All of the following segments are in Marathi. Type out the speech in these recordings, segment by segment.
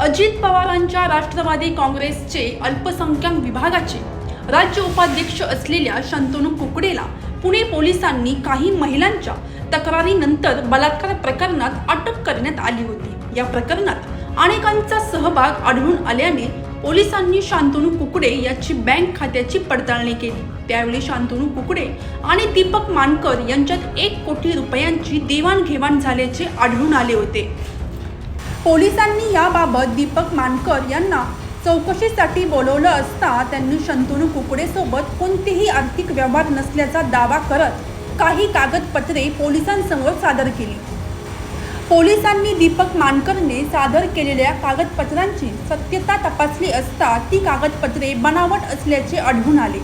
अजित पवारांच्या राष्ट्रवादी काँग्रेसचे अल्पसंख्याक विभागाचे राज्य उपाध्यक्ष असलेल्या शंतनू कुकडेला पुणे पोलिसांनी काही महिलांच्या तक्रारीनंतर बलात्कार प्रकरणात अटक करण्यात आली होती. या प्रकरणात अनेकांचा सहभाग आढळून आल्याने पोलिसांनी शांतनू कुकडे याची बँक खात्याची पडताळणी केली. त्यावेळी शांतनू कुकडे आणि दीपक मानकर यांच्यात एक कोटी रुपयांची देवाणघेवाण झाल्याचे आढळून आले होते. पोलिसांनी याबाबत दीपक मानकर यांना चौकशीसाठी बोलवलं असता त्यांनी शंतनू कुकडेसोबत कोणतेही आर्थिक व्यवहार नसल्याचा दावा करत काही कागदपत्रे पोलिसांसमोर सादर केली. पोलिसांनी दीपक मानकरने सादर केलेल्या कागदपत्रांची सत्यता तपासली असता ती कागदपत्रे बनावट असल्याचे आढळून आले.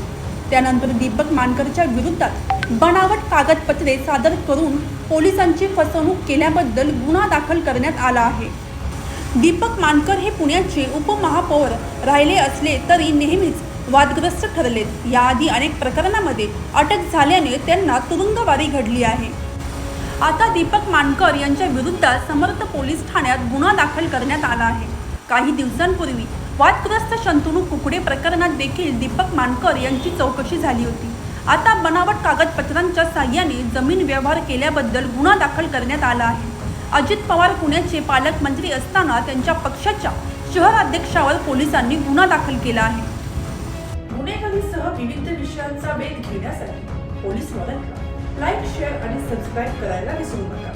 त्यानंतर दीपक मानकरच्या विरोधात बनावट कागदपत्रे सादर करून पोलिसांची फसवणूक केल्याबद्दल गुन्हा दाखल करण्यात आला आहे. दीपक मानकर हे पुण्याचे उपमहापौर राहिले असले तरी नेहमीच वादग्रस्त ठरलेत. याआधी अनेक प्रकरणामध्ये अटक झाल्याने त्यांना तुरुंगवारी घडली आहे. आता दीपक मानकर यांच्या विरुद्धात समर्थ पोलीस ठाण्यात गुन्हा दाखल करण्यात आला आहे. काही दिवसांपूर्वी वादग्रस्त शंतनू कुकडे प्रकरणात देखील दीपक मानकर यांची चौकशी झाली होती. आता बनावट कागदपत्रांच्या साह्याने जमीन व्यवहार केल्याबद्दल गुन्हा दाखल करण्यात आला आहे. अजित पवार पुण्याचे पालकमंत्री असताना त्यांच्या पक्षाच्या शहराध्यक्षावर पोलिसांनी गुन्हा दाखल केला आहे. गुन्हेगारीसह विविध विषयांचा वेध घेण्यासाठी पोलीस मॉडेलला लाईक शेअर आणि सबस्क्राईब करायला विसरू नका.